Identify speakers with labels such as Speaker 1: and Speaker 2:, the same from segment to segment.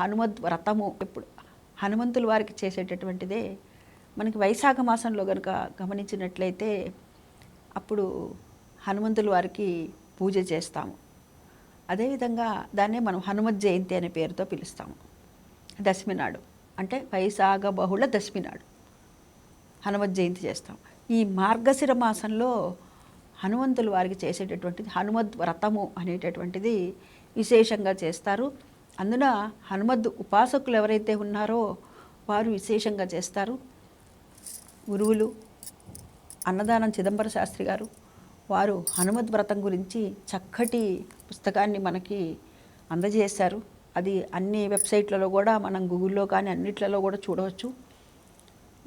Speaker 1: హనుమద్ వ్రతము ఎప్పుడు హనుమంతుల వారికి చేసేటటువంటిదే. మనకి వైశాఖ మాసంలో కనుక గమనించినట్లయితే అప్పుడు హనుమంతుల వారికి పూజ చేస్తాము. అదేవిధంగా దాన్నే మనం హనుమత్ జయంతి అనే పేరుతో పిలుస్తాము. దశమి నాడు అంటే వైశాఖ బహుళ దశమి నాడు హనుమత్ జయంతి చేస్తాం ఈ మార్గశిర మాసంలో హనుమంతుల వారికి చేసేటటువంటిది హనుమద్ వ్రతము అనేటటువంటిది విశేషంగా చేస్తారు. అందున హనుమద్ ఉపాసకులు ఎవరైతే ఉన్నారో వారు విశేషంగా చేస్తారు. గురువులు అన్నదానం చిదంబర శాస్త్రి గారు వారు హనుమద్ వ్రతం గురించి చక్కటి పుస్తకాన్ని మనకి అందజేశారు. అది అన్ని వెబ్సైట్లలో కూడా మనం గూగుల్లో కానీ అన్నిట్లలో కూడా చూడవచ్చు.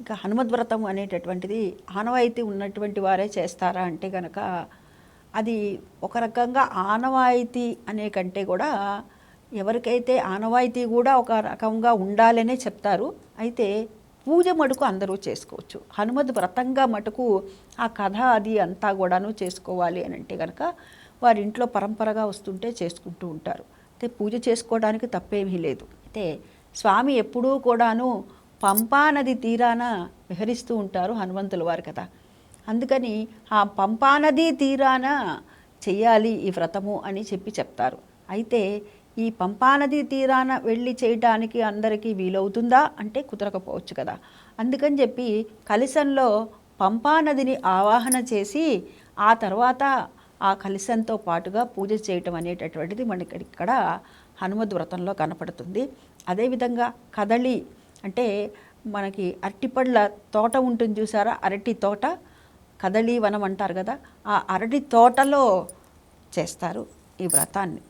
Speaker 1: ఇంకా హనుమద్ వ్రతం అనేటటువంటిది ఆనవాయితీ ఉన్నటువంటి వారే చేస్తారా అంటే కనుక అది ఒక రకంగా ఆనవాయితీ అనే కంటే కూడా ఎవరికైతే ఆనవాయితీ కూడా ఒక రకంగా ఉండాలనే చెప్తారు అయితే పూజ మటుకు అందరూ చేసుకోవచ్చు. హనుమద్ వ్రతంగా మటుకు ఆ కథ అది అంతా కూడాను చేసుకోవాలి అని అంటే కనుక వారి ఇంట్లో పరంపరగా వస్తుంటే చేసుకుంటూ ఉంటారు. అయితే పూజ చేసుకోవడానికి తప్పేమీ లేదు. అయితే స్వామి ఎప్పుడూ కూడాను పంపా నది తీరాన విహరిస్తూ ఉంటారు హనుమంతుల వారు కదా. అందుకని ఆ పంపా నది తీరాన చెయ్యాలి ఈ వ్రతము అని చెప్పి చెప్తారు. అయితే ఈ పంపానది తీరాన వెళ్ళి చేయటానికి అందరికీ వీలవుతుందా? అంటే కుదరకపోవచ్చు కదా. అందుకని చెప్పి కలిసంలో పంపానదిని ఆవాహన చేసి ఆ తర్వాత ఆ కలిసంతో పాటుగా పూజ చేయటం అనేటటువంటిది మనకి ఇక్కడ హనుమద్ వ్రతంలో కనపడుతుంది. అదేవిధంగా కదలి అంటే మనకి అరటిపళ్ళ తోట ఉంటుంది చూసారా? అరటి తోట కదళీ వనం అంటారు కదా. ఆ అరటి తోటలో చేస్తారు ఈ వ్రతాన్ని.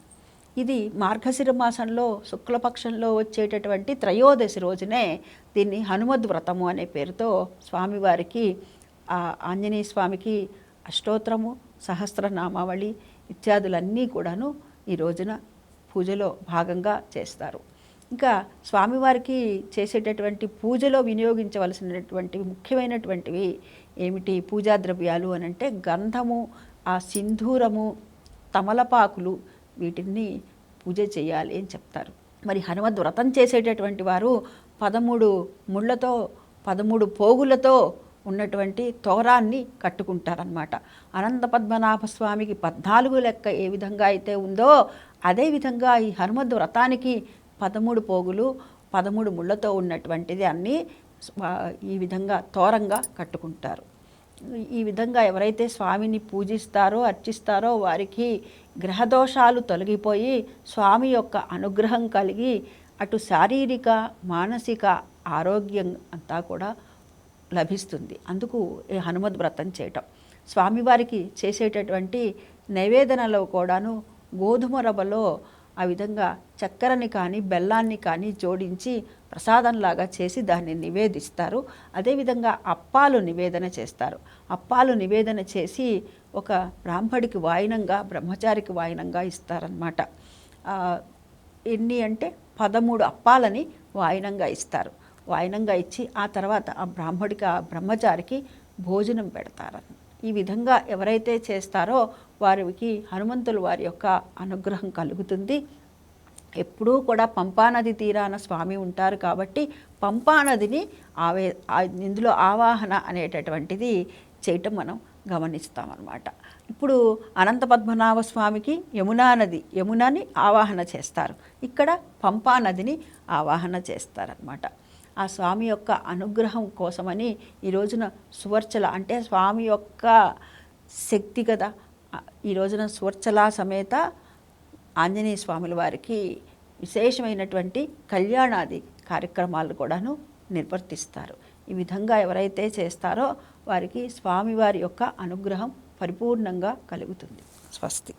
Speaker 1: ఇది మార్గశిర మాసంలో శుక్లపక్షంలో వచ్చేటటువంటి త్రయోదశి రోజునే దీన్ని హనుమద్ వ్రతము అనే పేరుతో స్వామివారికి ఆ ఆంజనేయ స్వామికి అష్టోత్తరము సహస్రనామావళి ఇత్యాదులన్నీ కూడాను ఈ రోజున పూజలో భాగంగా చేస్తారు. ఇంకా స్వామివారికి చేసేటటువంటి పూజలో వినియోగించవలసినటువంటి ముఖ్యమైనటువంటివి ఏమిటి? పూజా ద్రవ్యాలు అని అంటే గంధము ఆ సింధూరము తమలపాకులు వీటిని పూజ చేయాలి అని చెప్తారు. మరి హనుమద్ వ్రతం చేసేటటువంటి వారు పదమూడు ముళ్ళతో పదమూడు పోగులతో ఉన్నటువంటి తోరాన్ని కట్టుకుంటారనమాట అనంత పద్మనాభ స్వామికి పద్నాలుగు లెక్క ఏ విధంగా అయితే ఉందో అదేవిధంగా ఈ హనుమద్ వ్రతానికి పదమూడు పోగులు పదమూడు ముళ్ళతో ఉన్నటువంటిది అన్నీ ఈ విధంగా తోరంగా కట్టుకుంటారు. ఈ విధంగా ఎవరైతే స్వామిని పూజిస్తారో అర్చిస్తారో వారికి గ్రహదోషాలు తొలగిపోయి స్వామి యొక్క అనుగ్రహం కలిగి అటు శారీరక మానసిక ఆరోగ్యం అంతా కూడా లభిస్తుంది. అందుకు ఈ హనుమద్ వ్రతం చేయటం. స్వామివారికి చేసేటటువంటి నైవేదనలో కూడాను గోధుమ రవ్వలో ఆ విధంగా చక్కెరని కానీ బెల్లాన్ని కానీ జోడించి ప్రసాదంలాగా చేసి దాన్ని నివేదిస్తారు. అదేవిధంగా అప్పాలు నివేదన చేస్తారు. అప్పాలు నివేదన చేసి ఒక బ్రాహ్మడికి వాయినంగా బ్రహ్మచారికి వాయినంగా ఇస్తారనమాట ఎన్ని అంటే పదమూడు అప్పాలని వాయినంగా ఇస్తారు. వాయినంగా ఇచ్చి ఆ తర్వాత ఆ బ్రాహ్మడికి ఆ బ్రహ్మచారికి భోజనం పెడతారు ఈ విధంగా ఎవరైతే చేస్తారో వారికి హనుమంతులు వారి యొక్క అనుగ్రహం కలుగుతుంది. ఎప్పుడూ కూడా పంపానది తీరాన స్వామి ఉంటారు కాబట్టి పంపానదిని ఆవే ఇందులో ఆవాహన అనేటటువంటిది చేయటం మనం గమనిస్తామన్నమాట. ఇప్పుడు అనంత పద్మనాభ స్వామికి యమునా నది యమునాని ఆవాహన చేస్తారు. ఇక్కడ పంపా నదిని ఆవాహన చేస్తారనమాట ఆ స్వామి యొక్క అనుగ్రహం కోసమని ఈ రోజున సువర్చల అంటే స్వామి యొక్క శక్తి కదా ఈ రోజున సువర్చల సమేత ఆంజనేయ స్వాముల వారికి విశేషమైనటువంటి కళ్యాణాది కార్యక్రమాలు కూడాను నిర్వర్తిస్తారు. ఈ విధంగా ఎవరైతే చేస్తారో వారికి స్వామివారి యొక్క అనుగ్రహం పరిపూర్ణంగా కలుగుతుంది. స్వస్తి.